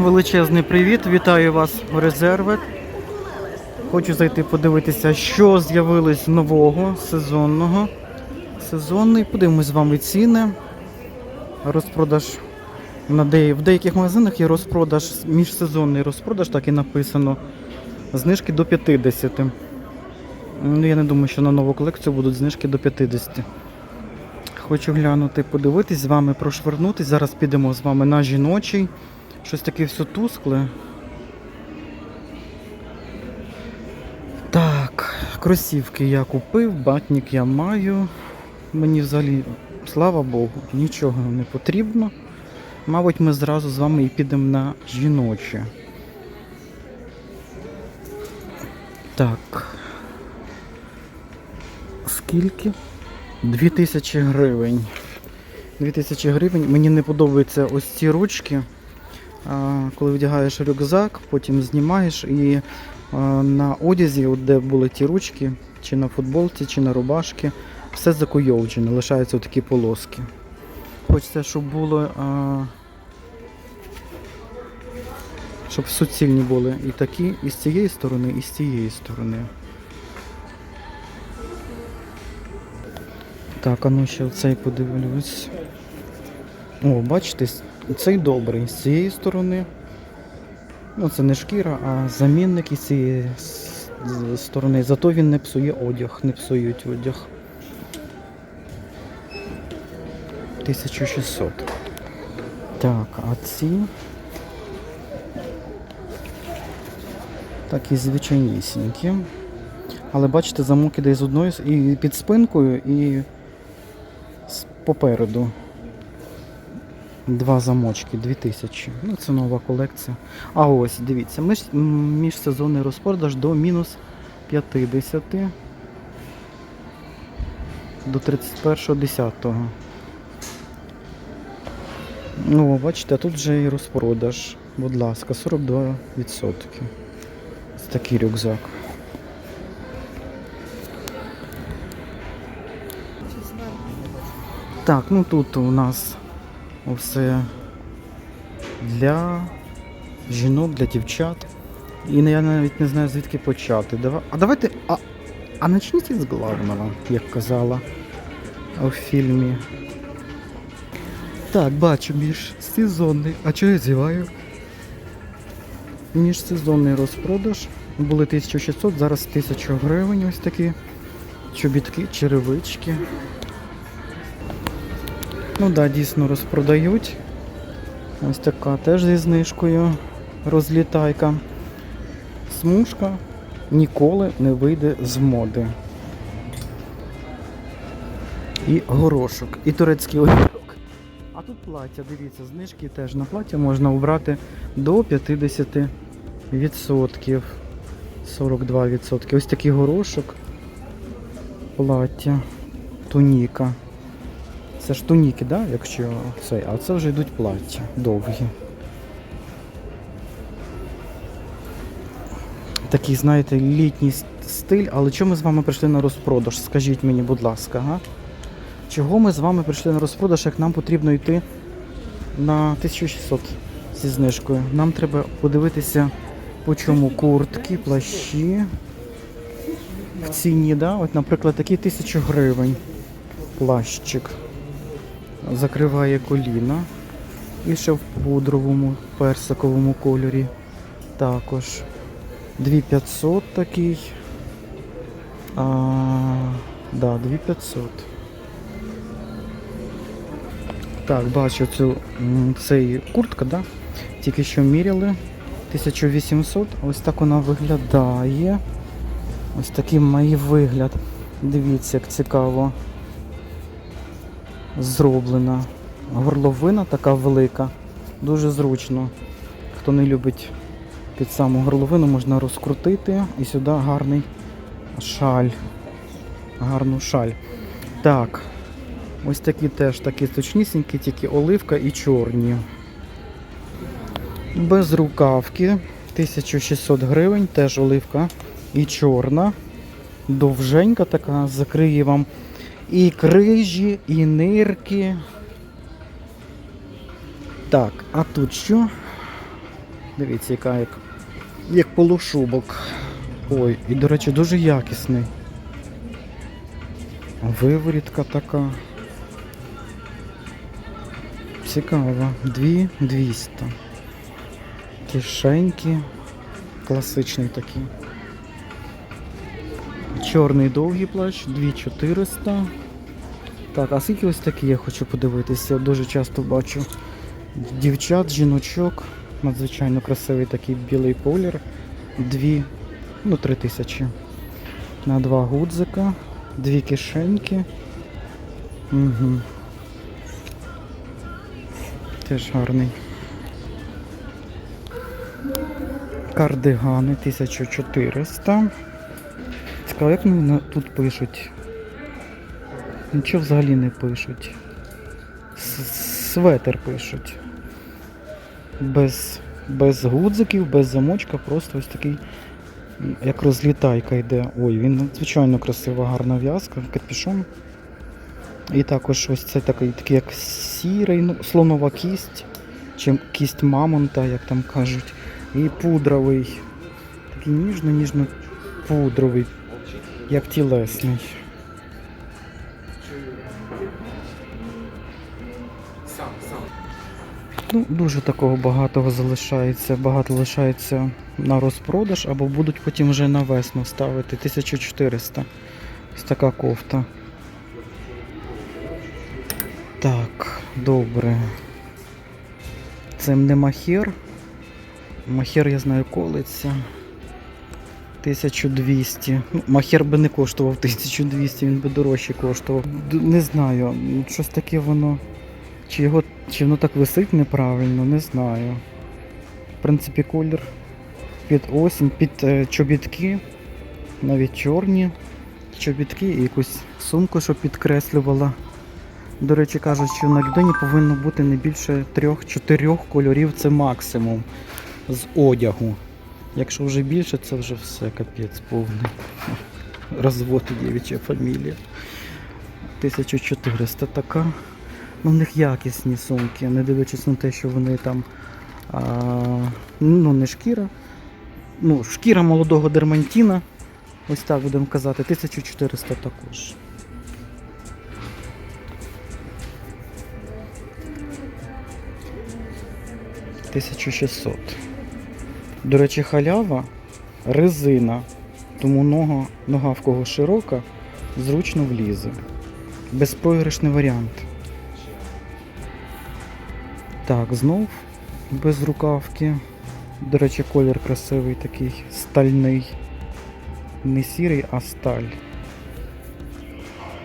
величезний привіт! Вітаю вас у резерви. Хочу зайти подивитися, що з'явилось нового сезонного. Сезонний. Подивимось з вами ціни. Розпродаж на де... в деяких магазинах є розпродаж, міжсезонний розпродаж, так і написано. Знижки до 50. Ну, я не думаю, що на нову колекцію будуть знижки до 50. Хочу глянути, подивитись з вами, прошвернутись. Зараз підемо з вами на жіночий. Щось таке все тускле. Так, кросівки я купив, батник я маю. Мені взагалі, слава Богу, нічого не потрібно. Мабуть, ми зразу з вами і підемо на жіноче. Так. Скільки? 2000 гривень. 2000 гривень. Мені не подобаються ось ці ручки. Коли вдягаєш рюкзак, потім знімаєш і на одязі, де були ті ручки, чи на футболці, чи на рубашки, все закуйовджене, лишаються такі полоски. Хочеться, щоб було. Щоб суцільні були і такі, і з цієї сторони, і з цієї сторони. Так, а ну ще цей подивлюсь. О, бачите, цей добрий з цієї сторони. Ну, це не шкіра, а замінник із цієї сторони. Зато він не псує одяг, не псують одяг. 1600. Так, а ці. Такі звичайнісінькі. Але бачите, замок іде з одної і під спинкою, і попереду. Два замочки, 2000. Ну, це нова колекція. А ось, дивіться, між, м, міжсезонний розпродаж до мінус 50 до 31.10. Ну, бачите, тут вже і розпродаж. Будь ласка, 42%. Ось такий рюкзак. Так, ну тут у нас все для жінок, для дівчат. І я навіть не знаю звідки почати. А давайте. А, а начніть з главного, як казала у фільмі. Так, бачу міжсезонний. А чого я зіваю? Міжсезонний розпродаж. Були 1600, зараз 1000 гривень ось такі. Чобітки, черевички. Ну да, дійсно розпродають. Ось така теж зі знижкою розлітайка. Смужка ніколи не вийде з моди. І горошок, і турецький огірок. А тут плаття, дивіться, знижки теж на плаття можна обрати до 50%. 42%. Ось такий горошок. Плаття. Туніка. Це ж туніки, да? якщо це, а це вже йдуть плаття довгі. Такий, знаєте, літній стиль, але чому ми з вами прийшли на розпродаж? Скажіть мені, будь ласка, га? Чого ми з вами прийшли на розпродаж, як нам потрібно йти на 1600 зі знижкою? Нам треба подивитися, по чому куртки, плащі. В ціні, да? От, наприклад, такий 1000 гривень плащик закриває коліна. І ще в пудровому персиковому кольорі також. 2500 такий. А, да, 2500. Так, бачу цю цей куртка, да? Тільки що міряли. 1800. Ось так вона виглядає. Ось такий має вигляд. Дивіться, як цікаво зроблена. Горловина така велика, дуже зручно. Хто не любить під саму горловину, можна розкрутити і сюди гарний шаль. Гарну шаль. Так, ось такі теж такі точнісінькі, тільки оливка і чорні. Без рукавки 1600 гривень, теж оливка і чорна. Довженька така, закриє вам і крижі, і нирки. Так, а тут що? Дивіться, яка як, як полушубок. Ой, і, до речі, дуже якісний. Виворітка така. Цікаво. 2200. Кишеньки. Класичний такий. Чорний довгий плащ 2400. Так, а скільки ось такі я хочу подивитися? Дуже часто бачу дівчат, жіночок. Надзвичайно красивий такий білий колір. Дві, ну, три тисячі. На два гудзика, дві кишеньки. Угу. Теж гарний. Кардигани 1400. Цікаво, як вони тут пишуть? Нічого взагалі не пишуть. Светер пишуть. Без, без гудзиків, без замочка, просто ось такий, як розлітайка йде. Ой, він надзвичайно красива, гарна в'язка, капюшон. І також ось це такий, такий як сірий, ну, слонова кість, чи кість мамонта, як там кажуть. І пудровий. Такий ніжно-ніжно пудровий, як тілесний. Ну, дуже такого багатого залишається. Багато лишається на розпродаж, або будуть потім вже на весну ставити. 1400. Ось така кофта. Так, добре. Це не махер. Махер, я знаю, колиться. 1200. Ну, Махер би не коштував 1200, він би дорожче коштував. Не знаю, щось таке воно. Чи його чи воно так висить неправильно, не знаю. В принципі, колір під осінь, під е, чобітки, навіть чорні чобітки і якусь сумку, що підкреслювала. До речі, кажуть, що на людині повинно бути не більше трьох-чотирьох кольорів це максимум з одягу. Якщо вже більше, це вже все капець повний. Розвод і дівча фамілія. 1400 така. Ну, в них якісні сумки, не дивлячись на те, що вони там а, ну, не шкіра. Ну, шкіра молодого дермантіна. Ось так будемо казати, 1400 також. Тисячу шістсот. До речі, халява резина, тому нога, нога в кого широка, зручно влізе. Безпроіграшний варіант. Так, знов без рукавки. До речі, колір красивий такий, стальний. Не сірий, а сталь.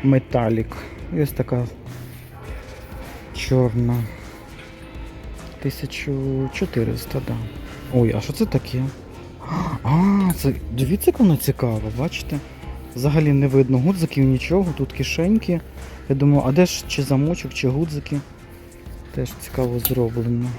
Металік. І ось така чорна. 1400, так. Да. Ой, а що це таке? А, це дивіться, як воно цікаво, бачите? Взагалі не видно гудзиків, нічого, тут кишеньки. Я думаю, а де ж чи замочок, чи гудзики? Теж цікаво зроблено.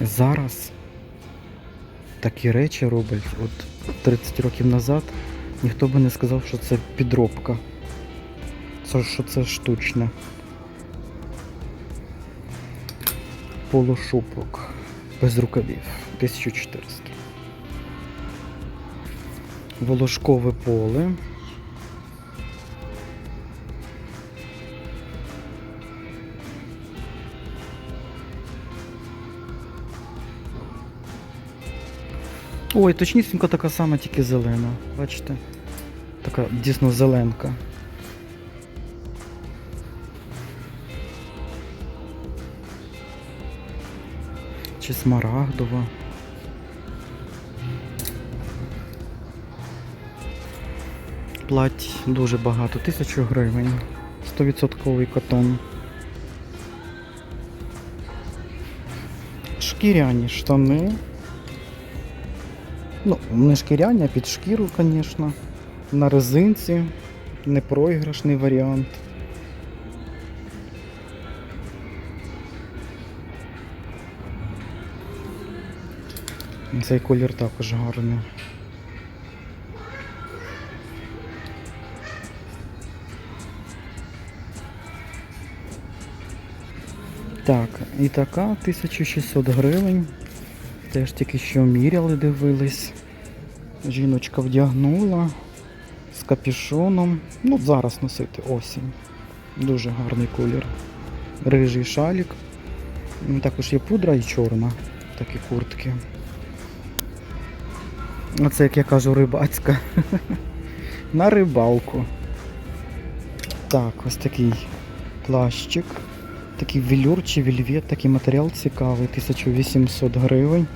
Зараз такі речі роблять. От 30 років назад ніхто би не сказав, що це підробка. Це, що це штучне. Полушупок без рукавів 1400. Волошкове поле. Ой, точнісінько така сама, тільки зелена. Бачите? Така дійсно зеленка. Чи смарагдова. Плать дуже багато, тисячу гривень. 100% котон. Шкіряні штани. Ну, не шкіряні, а під шкіру, звісно. На резинці. Непроіграшний варіант. Цей колір також гарний. Так, і така 1600 гривень. Теж тільки що міряли, дивились. Жіночка вдягнула з капюшоном. Ну, зараз носити осінь. Дуже гарний колір. Рижий шалік. Ну, Також є пудра і чорна. Такі куртки. Оце, як я кажу, рибацька. На рибалку. Так, ось такий плащик. Такий велюр чи вельвет, такий матеріал цікавий, 1800 гривень.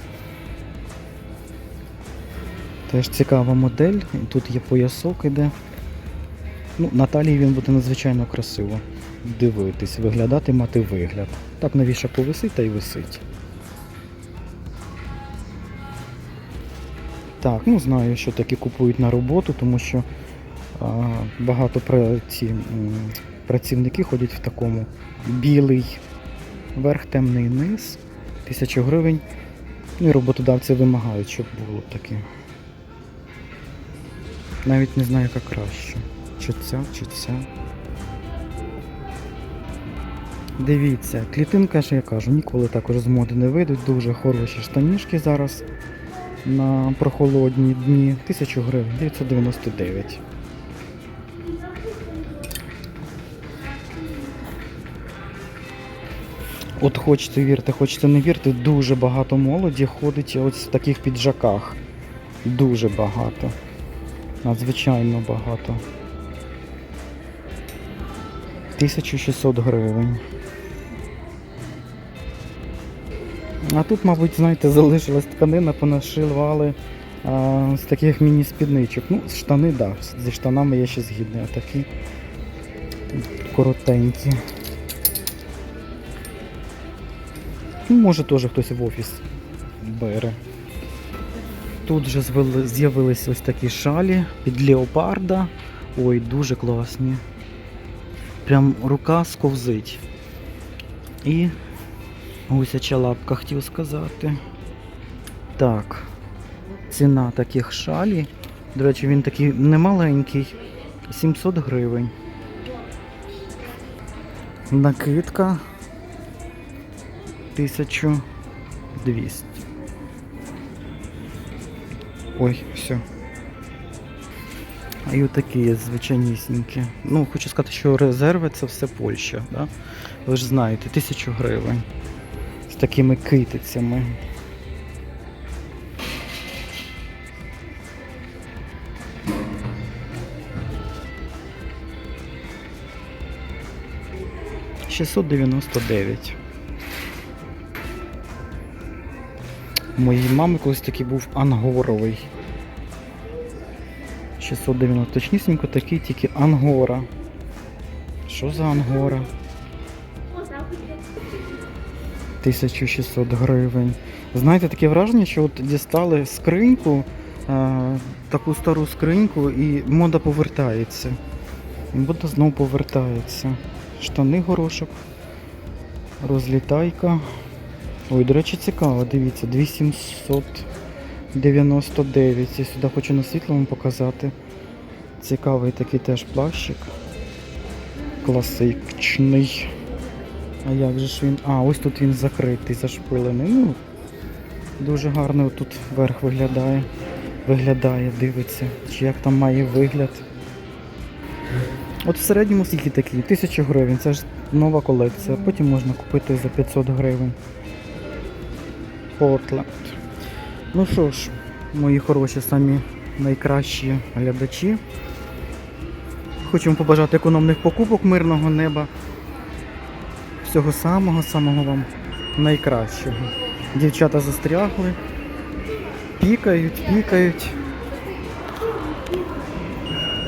Теж цікава модель. Тут є поясок іде. Ну, на він буде надзвичайно красиво дивитись, виглядати, мати вигляд. Так на вішаку висить та й висить. Так, ну знаю, що такі купують на роботу, тому що багато пра- ці, м, працівники ходять в такому білий верх, темний низ, тисячу гривень. Ну і роботодавці вимагають, щоб було таке. Навіть не знаю, яка краще. Чи ця, чи ця. Дивіться, клітинка ж я кажу, ніколи також з моди не вийдуть. Дуже хороші штанішки зараз на прохолодні дні. 1000 гривень, 999. От хочете вірте, хочете не вірте, дуже багато молоді ходить ось в таких піджаках. Дуже багато. Надзвичайно багато. 1600 гривень. А тут, мабуть, знаєте, залишилась тканина, понашивали а, з таких міні-спідничок. Ну, штани, так, да, зі штанами я ще згідний, а такі коротенькі. Може теж хтось в офіс бере. Тут вже звели- з'явились ось такі шалі під леопарда. Ой, дуже класні. Прям рука сковзить. І гусяча лапка хотів сказати. Так. Ціна таких шалі. До речі, він такий немаленький. 700 гривень. Накидка 1200. Ой, все. І отакі є звичайнісінькі. Ну, хочу сказати, що резерви це все Польща, да? Ви ж знаєте, тисячу гривень. З такими китицями. Шістсот дев'яносто дев'ять. Моєї мами колись такий був ангоровий. 690 точнісінько такий, тільки ангора. Що за ангора? 1600 гривень. Знаєте, таке враження, що от дістали скриньку, е, таку стару скриньку, і мода повертається. Мода знову повертається. Штани горошок, розлітайка. Ой, до речі, цікаво, дивіться, 2799. Я сюди хочу на світло вам показати. Цікавий такий теж плащик. Класичний. А як же ж він? А, ось тут він закритий, зашпилений. Ну, дуже гарно тут верх виглядає. Виглядає, дивиться. Чи як там має вигляд. От в середньому скільки такий? 1000 гривень. Це ж нова колекція. Потім можна купити за 500 гривень. Портленд. Ну що ж, мої хороші, самі найкращі глядачі. Хочу побажати економних покупок, мирного неба. Всього самого-самого вам найкращого. Дівчата застрягли, пікають, пікають.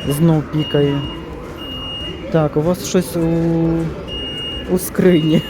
Знов пікає. Так, у вас щось у, у скрині.